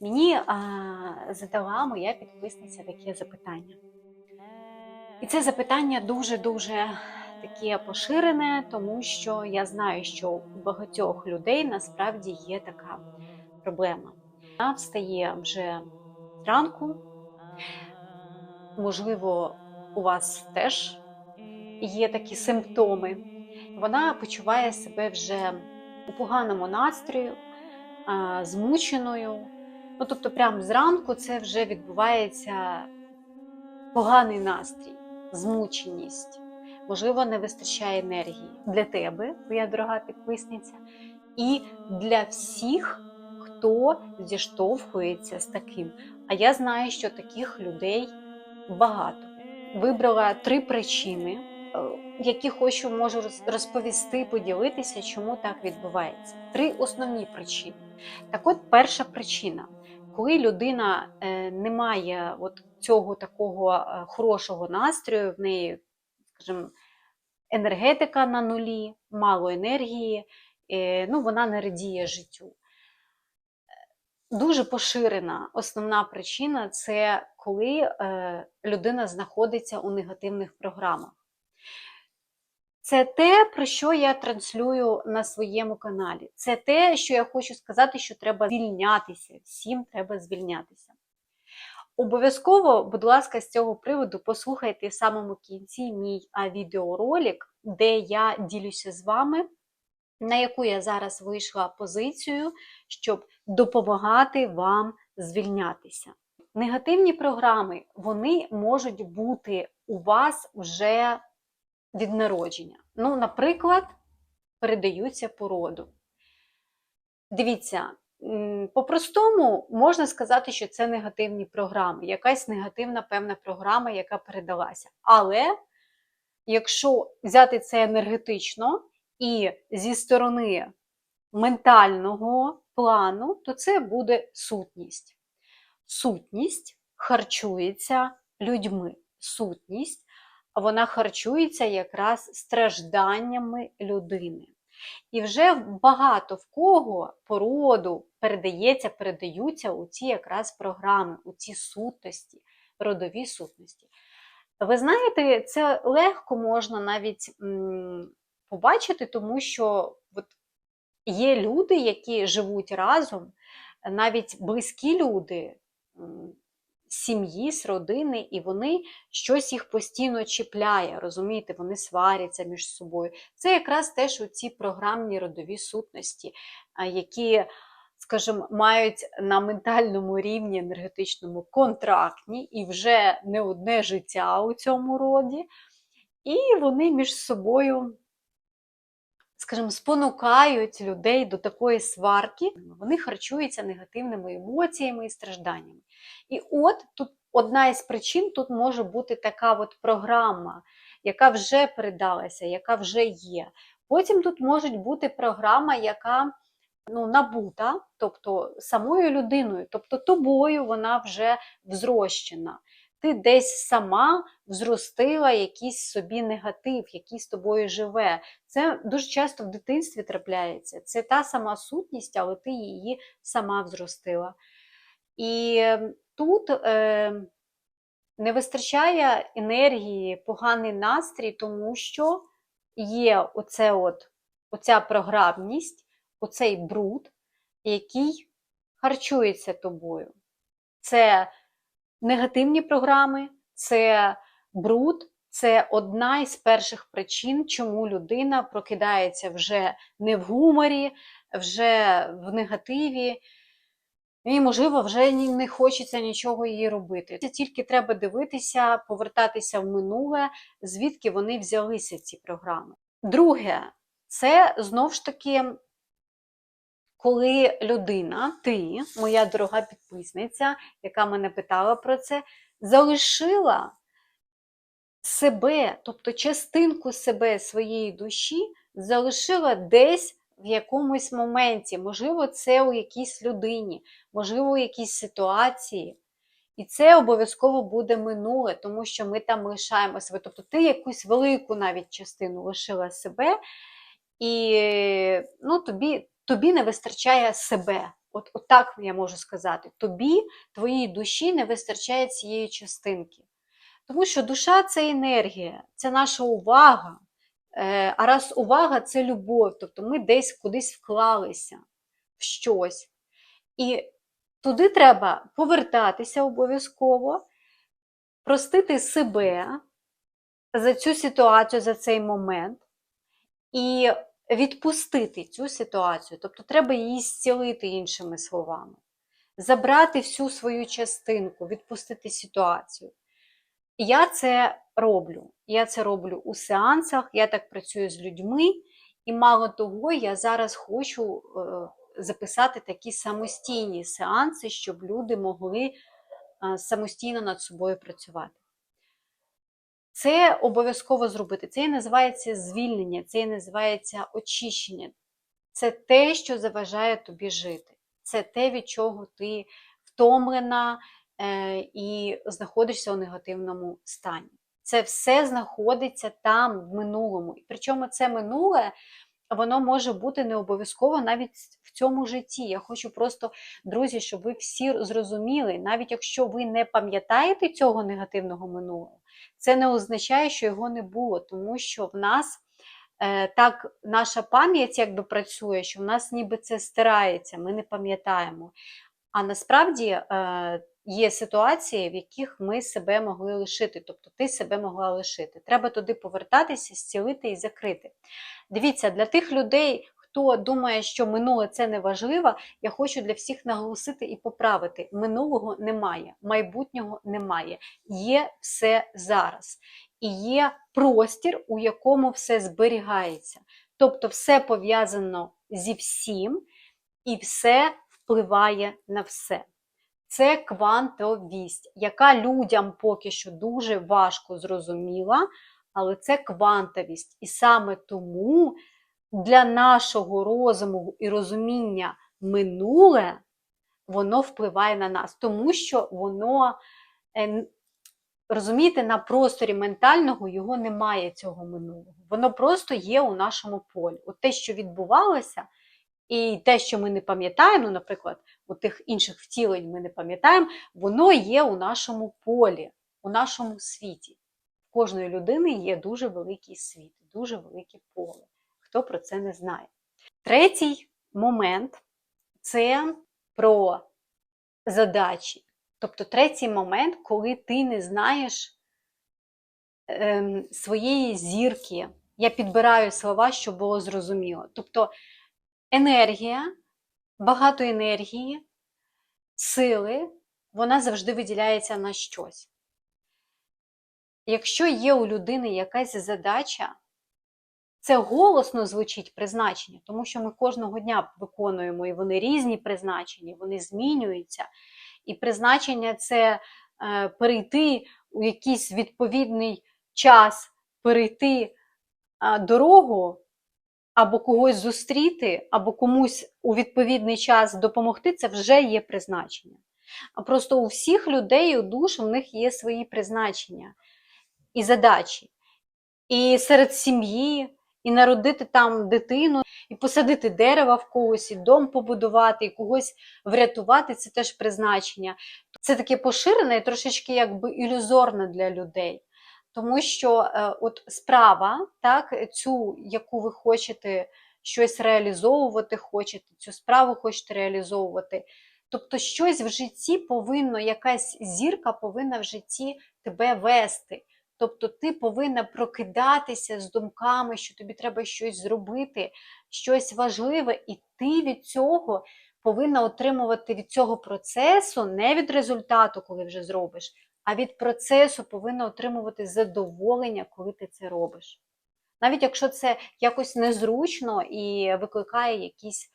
Мені а, задала моя підписниця таке запитання. І це запитання дуже-дуже таке поширене, тому що я знаю, що у багатьох людей насправді є така проблема. Вона встає вже зранку, можливо, у вас теж є такі симптоми. Вона почуває себе вже у поганому настрою, змученою. Ну, тобто, прямо зранку це вже відбувається поганий настрій, змученість. Можливо, не вистачає енергії для тебе, моя дорога підписниця, і для всіх, хто зіштовхується з таким. А я знаю, що таких людей багато. Вибрала три причини, е, які хочу можу розповісти, поділитися, чому так відбувається. Три основні причини. Так от, перша причина, коли людина е, не має от цього такого е, хорошого настрою, в неї, скажімо, енергетика на нулі, мало енергії, е, ну, вона не радіє життю. Дуже поширена основна причина це коли людина знаходиться у негативних програмах. Це те, про що я транслюю на своєму каналі. Це те, що я хочу сказати, що треба звільнятися. Всім треба звільнятися. Обов'язково, будь ласка, з цього приводу послухайте в самому кінці мій відеоролик, де я ділюся з вами, на яку я зараз вийшла позицію, щоб допомагати вам звільнятися. Негативні програми вони можуть бути у вас вже від народження. Ну, наприклад, передаються по роду. Дивіться, по-простому можна сказати, що це негативні програми, якась негативна певна програма, яка передалася. Але якщо взяти це енергетично і зі сторони ментального плану, то це буде сутність. Сутність харчується людьми. Сутність вона харчується якраз стражданнями людини. І вже багато в кого по роду передається, передаються у ці якраз програми, у ці сутності, родові сутності. Ви знаєте, це легко можна навіть побачити, тому що от є люди, які живуть разом, навіть близькі люди сім'ї, з родини, і вони щось їх постійно чіпляє, розумієте, вони сваряться між собою. Це якраз теж ці програмні родові сутності, які, скажімо, мають на ментальному рівні енергетичному контрактні і вже не одне життя у цьому роді, і вони між собою скажімо, спонукають людей до такої сварки, вони харчуються негативними емоціями і стражданнями. І от тут одна із причин тут може бути така от програма, яка вже передалася, яка вже є. Потім тут може бути програма, яка ну, набута, тобто самою людиною, тобто тобою вона вже взрощена. Ти десь сама взростила якийсь собі негатив, який з тобою живе. Це дуже часто в дитинстві трапляється. Це та сама сутність, але ти її сама взростила. І тут е, не вистачає енергії, поганий настрій, тому що є оце от, оця програмність, оцей бруд, який харчується тобою. Це негативні програми, це бруд, це одна із перших причин, чому людина прокидається вже не в гуморі, вже в негативі. І, можливо, вже не хочеться нічого її робити. Це тільки треба дивитися, повертатися в минуле, звідки вони взялися, ці програми. Друге, це знов ж таки, коли людина, ти, моя дорога підписниця, яка мене питала про це, залишила себе, тобто частинку себе своєї душі, залишила десь в якомусь моменті, можливо, це у якійсь людині, можливо, у якійсь ситуації. І це обов'язково буде минуле, тому що ми там лишаємо себе. Тобто ти якусь велику навіть частину лишила себе, і ну, тобі, тобі не вистачає себе. От, от так я можу сказати. Тобі, твоїй душі не вистачає цієї частинки. Тому що душа це енергія, це наша увага. Е, А раз увага це любов, тобто ми десь кудись вклалися в щось. І туди треба повертатися обов'язково, простити себе за цю ситуацію, за цей момент, і відпустити цю ситуацію. Тобто треба її зцілити іншими словами, забрати всю свою частинку, відпустити ситуацію. Я це роблю. Я це роблю у сеансах, я так працюю з людьми, і мало того, я зараз хочу е, записати такі самостійні сеанси, щоб люди могли е, самостійно над собою працювати. Це обов'язково зробити. Це і називається звільнення, це і називається очищення. Це те, що заважає тобі жити. Це те, від чого ти втомлена е, і знаходишся у негативному стані. Це все знаходиться там в минулому. І причому це минуле. Воно може бути не обов'язково навіть в цьому житті. Я хочу просто, друзі, щоб ви всі зрозуміли, навіть якщо ви не пам'ятаєте цього негативного минулого, це не означає, що його не було, тому що в нас е, так наша пам'ять якби працює, що в нас ніби це стирається, ми не пам'ятаємо. А насправді е, є ситуації, в яких ми себе могли лишити, тобто ти себе могла лишити. Треба туди повертатися, зцілити і закрити. Дивіться, для тих людей, хто думає, що минуле це не важливо, я хочу для всіх наголосити і поправити: минулого немає, майбутнього немає. Є все зараз. І є простір, у якому все зберігається. Тобто, все пов'язано зі всім, і все впливає на все. Це квантовість, яка людям поки що дуже важко зрозуміла, але це квантовість. І саме тому для нашого розуму і розуміння минуле, воно впливає на нас, тому що воно, е, розумієте, на просторі ментального його немає цього минулого. Воно просто є у нашому полі. От те, що відбувалося, і те, що ми не пам'ятаємо, ну, наприклад, у тих інших втілень ми не пам'ятаємо, воно є у нашому полі, у нашому світі. У кожної людини є дуже великий світ, дуже велике поле. Хто про це не знає. Третій момент це про задачі. Тобто третій момент, коли ти не знаєш ем, своєї зірки. Я підбираю слова, щоб було зрозуміло. Тобто енергія, багато енергії, сили, вона завжди виділяється на щось. Якщо є у людини якась задача, це голосно звучить призначення, тому що ми кожного дня виконуємо, і вони різні призначення, вони змінюються. І призначення це е, перейти у якийсь відповідний час, перейти е, дорогу або когось зустріти, або комусь у відповідний час допомогти, це вже є призначення. А просто у всіх людей, у душ, у них є свої призначення і задачі. І серед сім'ї, і народити там дитину, і посадити дерева в когось, і дом побудувати, і когось врятувати це теж призначення. Це таке поширене і трошечки якби ілюзорне для людей. Тому що е, от справа, так, цю, яку ви хочете щось реалізовувати, хочете, цю справу хочете реалізовувати. Тобто, щось в житті повинно, якась зірка повинна в житті тебе вести. Тобто, ти повинна прокидатися з думками, що тобі треба щось зробити, щось важливе, і ти від цього повинна отримувати від цього процесу, не від результату, коли вже зробиш а від процесу повинна отримувати задоволення, коли ти це робиш. Навіть якщо це якось незручно і викликає якісь,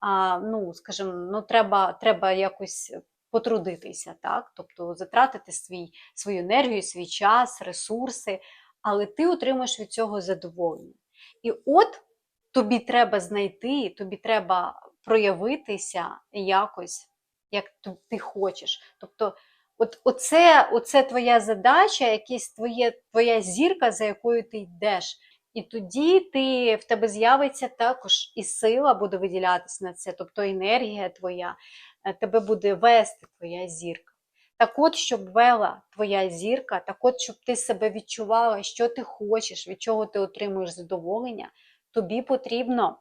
а, ну, скажімо, ну, треба треба якось потрудитися, так? тобто затратити свій, свою енергію, свій час, ресурси, але ти отримаєш від цього задоволення. І от тобі треба знайти, тобі треба проявитися якось, як ти хочеш. Тобто От оце, оце твоя задача, якась твоє, твоя зірка, за якою ти йдеш. І тоді ти, в тебе з'явиться також і сила буде виділятися на це, тобто енергія твоя, е, тебе буде вести твоя зірка. Так от, щоб вела твоя зірка, так от, щоб ти себе відчувала, що ти хочеш, від чого ти отримуєш задоволення, тобі потрібно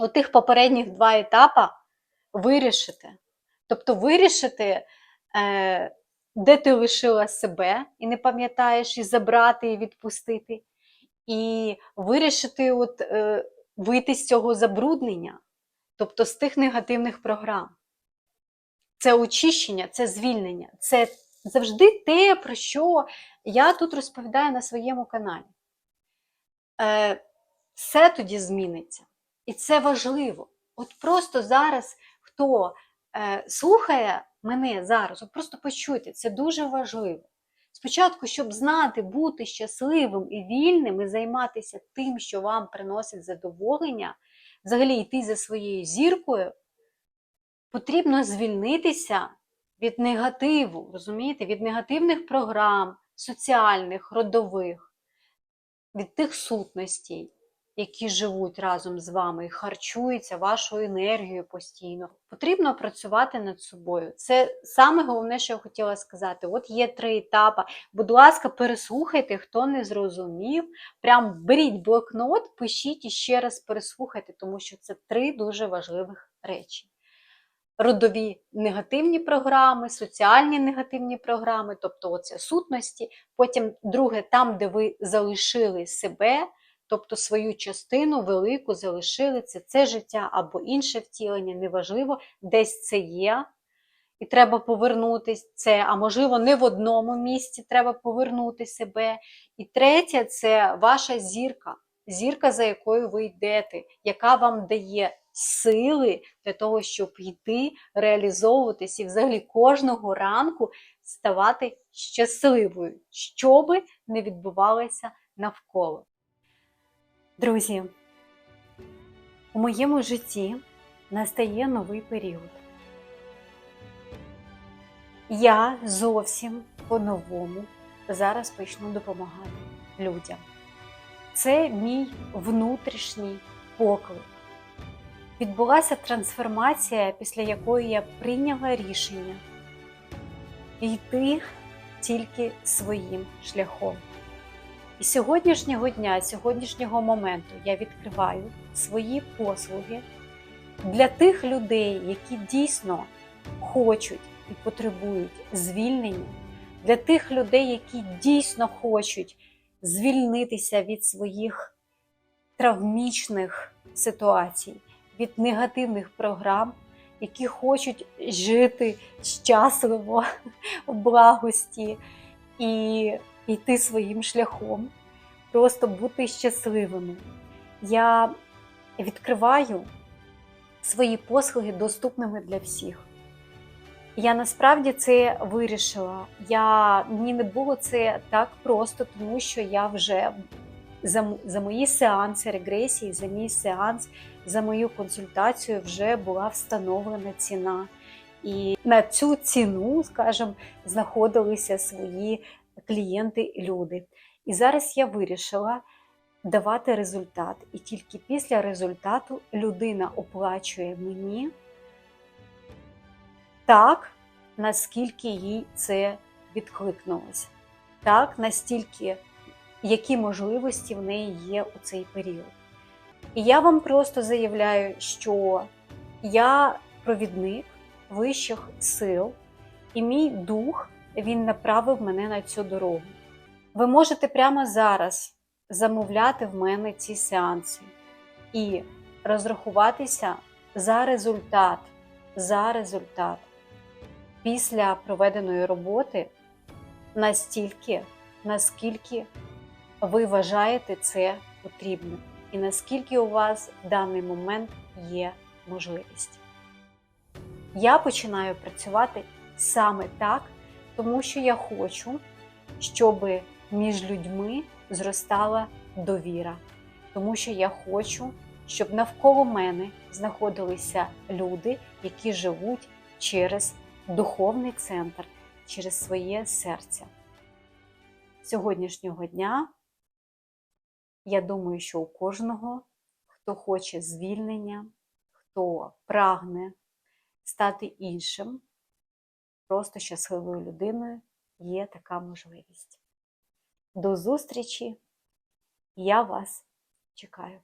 у тих попередніх два етапи вирішити. Тобто вирішити, е, де ти лишила себе і не пам'ятаєш, і забрати, і відпустити, і вирішити от, е, вийти з цього забруднення, тобто з тих негативних програм. Це очищення, це звільнення, це завжди те, про що я тут розповідаю на своєму каналі. Е, Все тоді зміниться. І це важливо. От просто зараз, хто е, слухає мене зараз, от просто почуйте, це дуже важливо. Спочатку, щоб знати, бути щасливим і вільним, і займатися тим, що вам приносить задоволення, взагалі йти за своєю зіркою, потрібно звільнитися від негативу, розумієте, від негативних програм, соціальних, родових, від тих сутностей, які живуть разом з вами і харчуються вашою енергією постійно. Потрібно працювати над собою. Це саме головне, що я хотіла сказати. От є три етапи. Будь ласка, переслухайте, хто не зрозумів. Прям беріть блокнот, пишіть і ще раз переслухайте, тому що це три дуже важливих речі. Родові негативні програми, соціальні негативні програми, тобто оце сутності. Потім друге, там, де ви залишили себе, тобто свою частину велику залишили це, це життя або інше втілення, неважливо, десь це є. І треба повернутися це, а можливо, не в одному місці треба повернути себе. І третє це ваша зірка, зірка, за якою ви йдете, яка вам дає сили для того, щоб йти, реалізовуватись і взагалі кожного ранку ставати щасливою, що би не відбувалося навколо. Друзі, у моєму житті настає новий період. Я зовсім по-новому зараз почну допомагати людям. Це мій внутрішній поклик. Відбулася трансформація, після якої я прийняла рішення йти тільки своїм шляхом. І сьогоднішнього дня, сьогоднішнього моменту я відкриваю свої послуги для тих людей, які дійсно хочуть і потребують звільнення, для тих людей, які дійсно хочуть звільнитися від своїх травмічних ситуацій, від негативних програм, які хочуть жити щасливо в благості і йти своїм шляхом, просто бути щасливими. Я відкриваю свої послуги доступними для всіх. Я насправді це вирішила. Я, Мені не було це так просто, тому що я вже за, за мої сеанси регресії, за мій сеанс, за мою консультацію вже була встановлена ціна. І на цю ціну, скажімо, знаходилися свої клієнти, люди. І зараз я вирішила давати результат. І тільки після результату людина оплачує мені так, наскільки їй це відкликнулося. Так, настільки, які можливості в неї є у цей період. І я вам просто заявляю, що я провідник вищих сил, і мій дух він направив мене на цю дорогу. Ви можете прямо зараз замовляти в мене ці сеанси і розрахуватися за результат, за результат після проведеної роботи настільки, наскільки ви вважаєте це потрібним, і наскільки у вас в даний момент є можливість. Я починаю працювати саме так, тому що я хочу, щоб між людьми зростала довіра, тому що я хочу, щоб навколо мене знаходилися люди, які живуть через духовний центр, через своє серце. Сьогоднішнього дня Я думаю, що у кожного, хто хоче звільнення, хто прагне стати іншим, просто щасливою людиною, є така можливість. До зустрічі! Я вас чекаю.